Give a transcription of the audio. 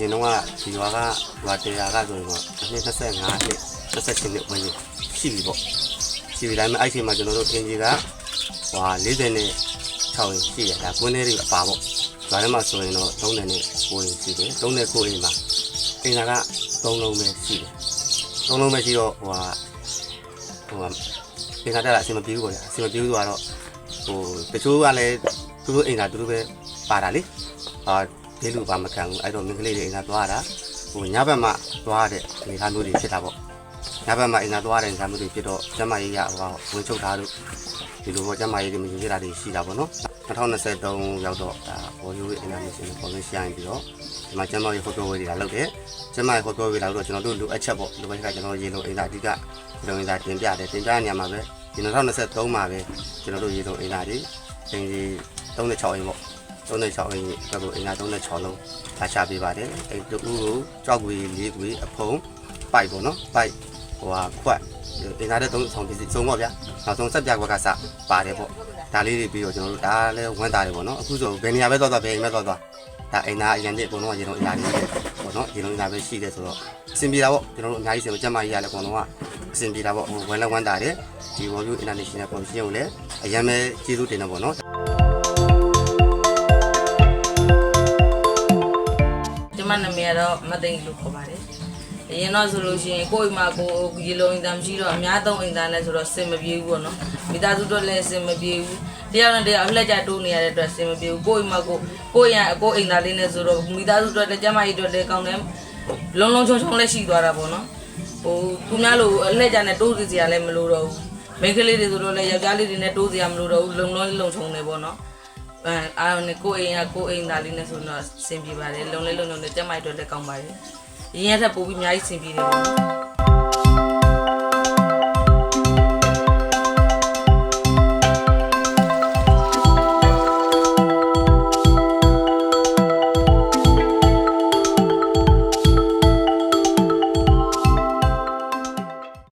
ရင်တော့ကဒီရွာကရွာတရားကဆိုရင်တော့အနှစ်25နှစ်28နှစ်ဝင်ရှိပြီပေါ့ရှိပြီဒါပေမဲ့အဲ့ဒီမှာကျွန်တော်တို့အင်ဂျီကဟွာ40နဲ့6ရင်ရှိရဒါကွင်းလေးတွေအပါပေါ့ဒါထဲမှာဆိုရင်တော့30နဲ့9ရင်ရှိတယ်30နဲ့9ရင်မှာအင်ဂျာက3လုံးပဲရှိတယ်3လုံးပဲရှိတော့ဟွာဟိုအင်ဂျာတက်လာအဆင်မပြေဘူးပေါ့ဗျာအဆင်မပြေဘူးဆိုတော့ဟိုတချို့ကလည်းသူတို့အင်ဂျာသူတို့ပဲပါတာလေဟာ ဒီလိုပါမခံဘူးအဲ့တော့မင်းကလေးတွေအင်ဂျာသွားတာဟိုညဘက်မှသွားတဲ့အနေအထားမျိုးတွေဖြစ်တာပေါ့ညဘက်မှာအင်တာသွားတဲ့ဇာတ်မှုတွေဖြစ်တော့ကျမကြီးရဟိုဝင်ချုပ်ထားလို့ဒီလိုပေါ့ကျမကြီးတွေမရင်ကြတာတွေရှိတာပေါ့နော်2023ရောက်တော့ဒါဘော်ယူအင်တာနက်ရှင်ပေါ်လို့ရှိရင်ပြီးတော့ဒီမှာကျမကြီးဟိုတိုဝေးတွေလာလုပ်တယ်ကျမကြီးဟိုတိုဝေးလာလို့ကျွန်တော်တို့လိုအပ်ချက်ပေါ့လိုအပ်ချက်ကကျွန်တော်ရေလုံးအင်တာအဓိကရေလုံးအင်တာတင်ပြတယ်တင်ပြတဲ့နေရာမှာပဲဒီ2023မှာပဲကျွန်တော်တို့ရေလုံးအင်တာတွေအင်ကြီး36အင်ပေါ့ 36အင်ကြီးတော့အင်တာ36လုံးထားချပေးပါတယ်အဲတူကိုကြောက်ကွေလေးကွေအဖုံပိုက်ပေါ့နော်ပိုက်ဟိုဟာခွက်အင်္ဂါတဲ့သုံးဆောင်ပစ္စည်းစုံပေါ့ဗျာနောက်ဆုံးစက်ပြကွက်ကစပါတယ်ပေါ့ဒါလေးတွေပြီးတော့ကျွန်တော်တို့ဒါလည်းဝမ်းတာတယ်ပေါ့နော်အခုဆိုဘယ်နေရာပဲသွားသွားဘယ်အိမ်ပဲသွားသွားဒါအိမ်သားအရင်တည်းအကုန်လုံးကရေလုံးအရာတွေပေါ့နော်ရေလုံးအရာပဲရှိတယ်ဆိုတော့အဆင်ပြေတာပေါ့ကျွန်တော်တို့အများကြီးစင်မကြက်မကြီးရလည်းအကုန်လုံးကအဆင်ပြေတာပေါ့ဟိုဝမ်းလည်းဝမ်းတာတယ်ဒီ World International Commission ကိုလည်းအရင်ပဲကျေးဇူးတင်တယ်ပေါ့နော် ကျမနာမည်ကတော့မသိန်းလို့ခေါ်ပါတယ်အရင်တော့ဆိုလို့ရှိရင်ကိုယ့်အိမ်မှာကိုယ်ရေလုံးအိမ်သားမရှိတော့အများသုံးအိမ်သားနဲ့ဆိုတော့စင်မပြေဘူးပေါ့နော်မိသားစုတော့လည်းစင်မပြေဘူးတယောက်နဲ့တယောက်အလှည့်ကျတိုးနေရတဲ့အတွက်စင်မပြေဘူးကိုယ့်အိမ်မှာကိုယ်ကိုယ့်ရအကိုအိမ်သားလေးနဲ့ဆိုတော့မိသားစုတော့လည်းကျမကြီးတော့လည်းကောင်းတယ်လုံးလုံးချုံချုံလည်းရှိသွားတာပေါ့နော်ဟိုသူများလိုအလှည့်ကျနဲ့တိုးစီစရာလည်းမလိုတော့ဘူးမိန်းကလေးတွေဆိုတော့လည်းယောက်ျားလေးတွေနဲ့တိုးစရာမလိုတော့ဘူးလုံလုံးလုံချုံနေပေါ့နော် အဲအားနဲ့ကိုယ်အိမ်ကကိုယ်အိမ်သားလေးနဲ့ဆိုတော့အဆင်ပြေပါတယ်လုံလဲလုံလုံနဲ့တက်မိုက်တော့လည်းကောင်းပါတယ်ရင်းရတဲ့ပို့ပြီးအများကြီးအဆင်ပြေတယ်ပေါ့နော်